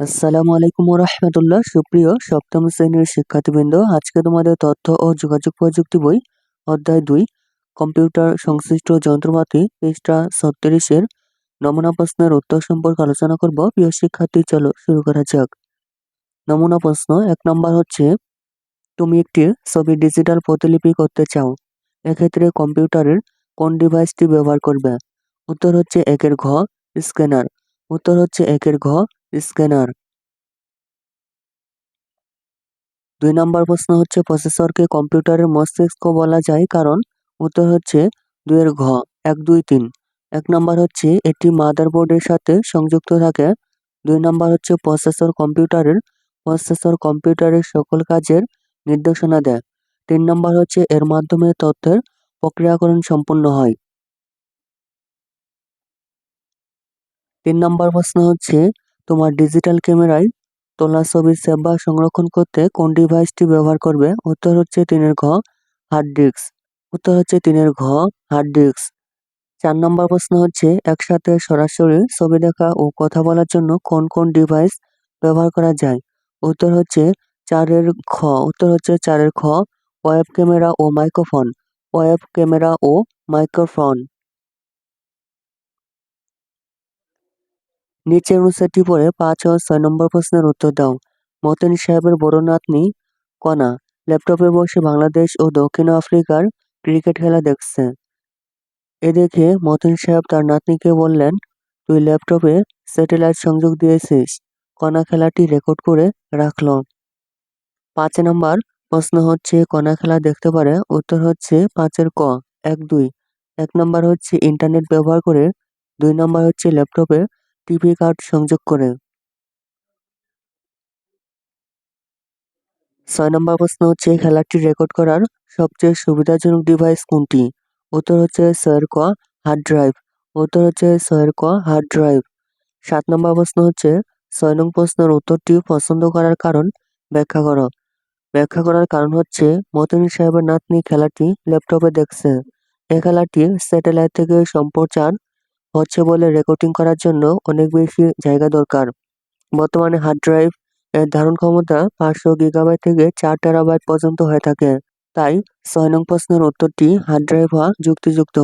আসসালামু আলাইকুম রহমতুল্লাহ সুপ্রিয় সপ্তম শ্রেণির শিক্ষার্থীবৃন্দ, আজকে তোমাদের তথ্য ও যোগাযোগ প্রযুক্তি বই, অধ্যায় দুই, কম্পিউটার সংশ্লিষ্ট যন্ত্রপাতি, পৃষ্ঠা ছত্রিশের নমুনা প্রশ্নের উত্তর সম্পর্কে আলোচনা করব। প্রিয় শিক্ষার্থী, চলো শুরু করা যাক। নমুনা প্রশ্ন এক নম্বর হচ্ছে, তুমি একটি ছবি ডিজিটাল প্রতিলিপি করতে চাও, এক্ষেত্রে কম্পিউটারের কোন ডিভাইসটি ব্যবহার করবে? উত্তর হচ্ছে একের ঘ, স্ক্যানার। উত্তর হচ্ছে একের ঘ স্ক্যানার। দুই নম্বর প্রশ্ন হচ্ছে, প্রসেসরকে কম্পিউটারের মস্তিষ্ক বলা যায় কারণ উত্তর হচ্ছে দুইয়ের ঘ, এক, দুই, তিন। এক নম্বর হচ্ছে এটি মাদারবোর্ডের সাথে সংযুক্ত থাকে। দুই নম্বর হচ্ছে, প্রসেসর কম্পিউটারের প্রসেসর কম্পিউটারের সকল কাজের নির্দেশনা দেয়। তিন নম্বর হচ্ছে, এর মাধ্যমে তথ্যের প্রক্রিয়াকরণ সম্পূর্ণ হয়। তিন নম্বর প্রশ্ন হচ্ছে তোমার ডিজিটাল ক্যামেরায় তোলা ছবি সেভ বা সংরক্ষণ করতে কোন ডিভাইসটি ব্যবহার করবে? উত্তর হচ্ছে তিনের ঘ হার্ড ডিস্ক উত্তর হচ্ছে তিনের ঘ হার্ড ডিস্ক চার নম্বর প্রশ্ন হচ্ছে, একসাথে সরাসরি ছবি দেখা ও কথা বলার জন্য কোন কোন ডিভাইস ব্যবহার করা যায়? উত্তর হচ্ছে চারের খ উত্তর হচ্ছে চারের খ ওয়েব ক্যামেরা ও মাইক্রোফোন ওয়েব ক্যামেরা ও মাইক্রোফোন নিচের অনুচ্ছেদটি পড়ে পাঁচ ও ছয় নম্বর প্রশ্নের উত্তর দাও। মতিন সাহেবের বড় নাতনি কণা। ল্যাপটপে বসে বাংলাদেশ ও দক্ষিণ আফ্রিকার ক্রিকেট খেলা দেখছে। এ দেখে মতিন সাহেব তার নাতনিকে বললেন, তুই ল্যাপটপে স্যাটেলাইট সংযোগ দিয়েছিস। কণা খেলাটি রেকর্ড করে রাখল। পাঁচ নম্বর প্রশ্ন হচ্ছে, কণা খেলা দেখতে পারে? উত্তর হচ্ছে পাঁচের ক, এক দুই। এক নম্বর হচ্ছে ইন্টারনেট ব্যবহার করে, দুই নম্বর হচ্ছে ল্যাপটপে টিভি কার্ড সংযোগ করে। ছয় নম্বর প্রশ্ন হচ্ছে, খেলাটি রেকর্ড করার সবচেয়ে সুবিধাজনক ডিভাইস কোনটি? উত্তর হচ্ছে ছয়ের হার্ড ড্রাইভ উত্তর হচ্ছে ছয়ের হার্ড ড্রাইভ সাত নম্বর প্রশ্ন হচ্ছে, ছয় নং প্রশ্নের উত্তরটি পছন্দ করার কারণ ব্যাখ্যা করো। ব্যাখ্যা করার কারণ হচ্ছে, মতিন সাহেবের নাতনি খেলাটি ল্যাপটপে দেখছে। এ খেলাটি স্যাটেলাইট থেকে সম্প্রচার হচ্ছে বলে রেকর্ডিং করার জন্য অনেক বেশি জায়গা দরকার। বর্তমানে হার্ড ড্রাইভ এর ধারণ ক্ষমতা পাঁচশো গিগাবাইট থেকে চার টেরাবাইট পর্যন্ত হয়ে থাকে। তাই ছয় নং প্রশ্নের উত্তরটি হার্ড ড্রাইভ হওয়া যুক্তিযুক্ত।